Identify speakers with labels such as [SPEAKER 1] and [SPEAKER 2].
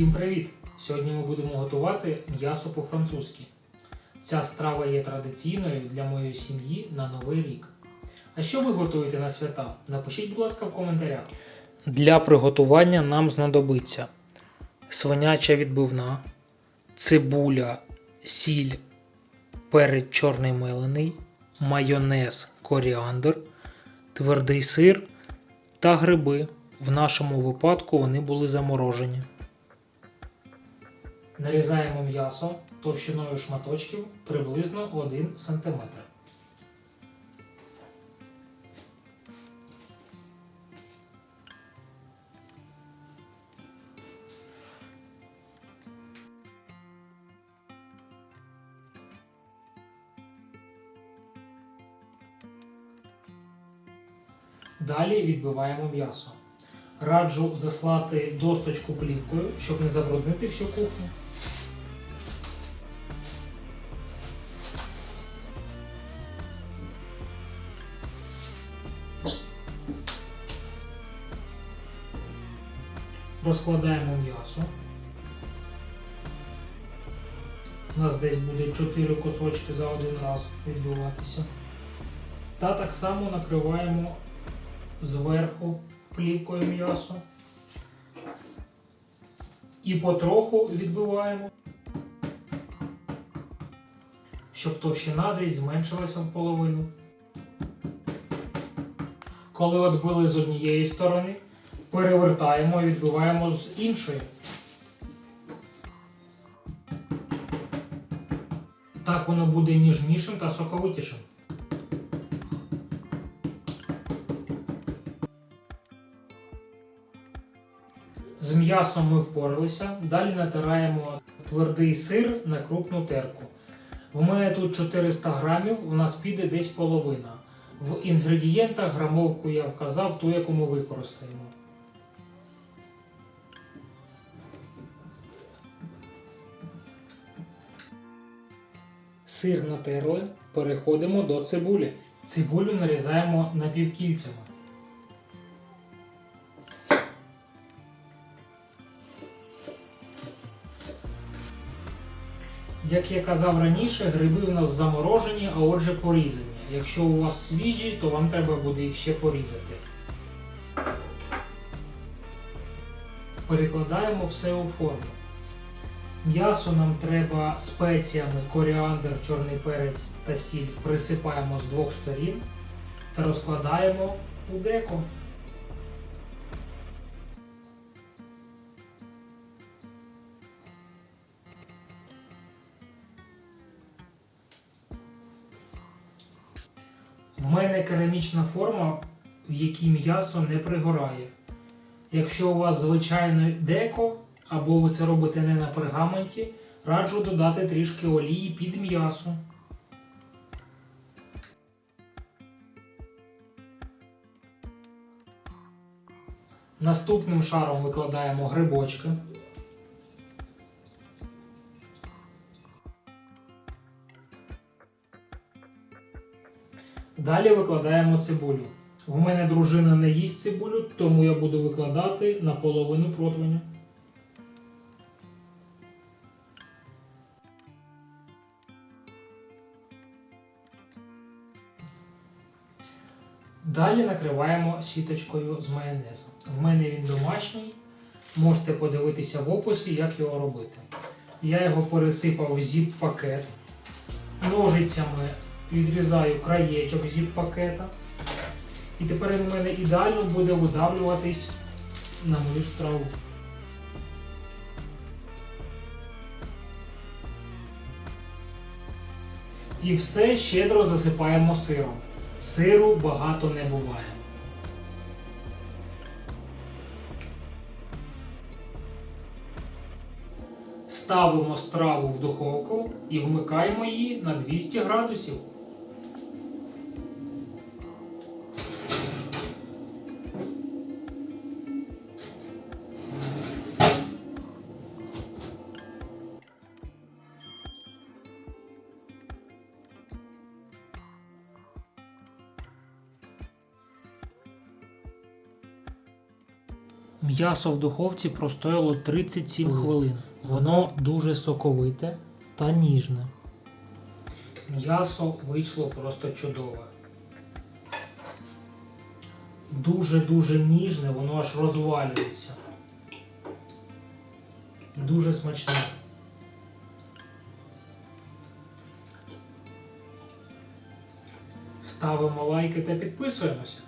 [SPEAKER 1] Всім привіт! Сьогодні ми будемо готувати м'ясо по-французьки. Ця страва є традиційною для моєї сім'ї на Новий рік. А що ви готуєте на свята? Напишіть, будь ласка, в коментарях. Для приготування нам знадобиться свиняча відбивна, цибуля, сіль, перець чорний мелений, майонез, коріандр, твердий сир та гриби. В нашому випадку вони були заморожені. Нарізаємо м'ясо товщиною шматочків приблизно 1 см. Далі відбиваємо м'ясо. Раджу заслати досточку плівкою, щоб не забруднити всю кухню. Розкладаємо м'ясо. У нас десь буде 4 кусочки за один раз відбиватися. Та так само накриваємо зверху плівкою м'ясо. І потроху відбиваємо, щоб товщина десь зменшилася в половину. Коли відбили з однієї сторони, перевертаємо і відбиваємо з іншої. Так воно буде ніжнішим та соковитішим. З м'ясом ми впоралися. Далі натираємо твердий сир на крупну терку. В мене тут 400 грамів, у нас піде десь половина. В інгредієнтах грамовку я вказав ту, яку ми використаємо. Сир натерли, переходимо до цибулі. Цибулю нарізаємо напівкільцями. Як я казав раніше, гриби у нас заморожені, а отже порізані. Якщо у вас свіжі, то вам треба буде їх ще порізати. Перекладаємо все у форму. М'ясо нам треба спеціями коріандр, чорний перець та сіль присипаємо з двох сторін та розкладаємо у деко. В мене керамічна форма, в якій м'ясо не пригорає. Якщо у вас звичайне деко, або ви це робите не на пергаменті, раджу додати трішки олії під м'ясо. Наступним шаром викладаємо грибочки. Далі викладаємо цибулю. В мене дружина не їсть цибулю, тому я буду викладати на половину противня. Далі накриваємо сіточкою з майонезом. В мене він домашній. Можете подивитися в описі, як його робити. Я його пересипав в зіп-пакет. Ножицями відрізаю краєчок зіп-пакета. І тепер він у мене ідеально буде видавлюватись на мою страву. І все щедро засипаємо сиром. Сиру багато не буває. Ставимо страву в духовку і вмикаємо її на 200 градусів. М'ясо в духовці простояло 37 хвилин. Воно дуже соковите та ніжне. М'ясо вийшло просто чудове. Дуже-дуже ніжне, воно аж розвалюється. Дуже смачне. Ставимо лайки та підписуємося.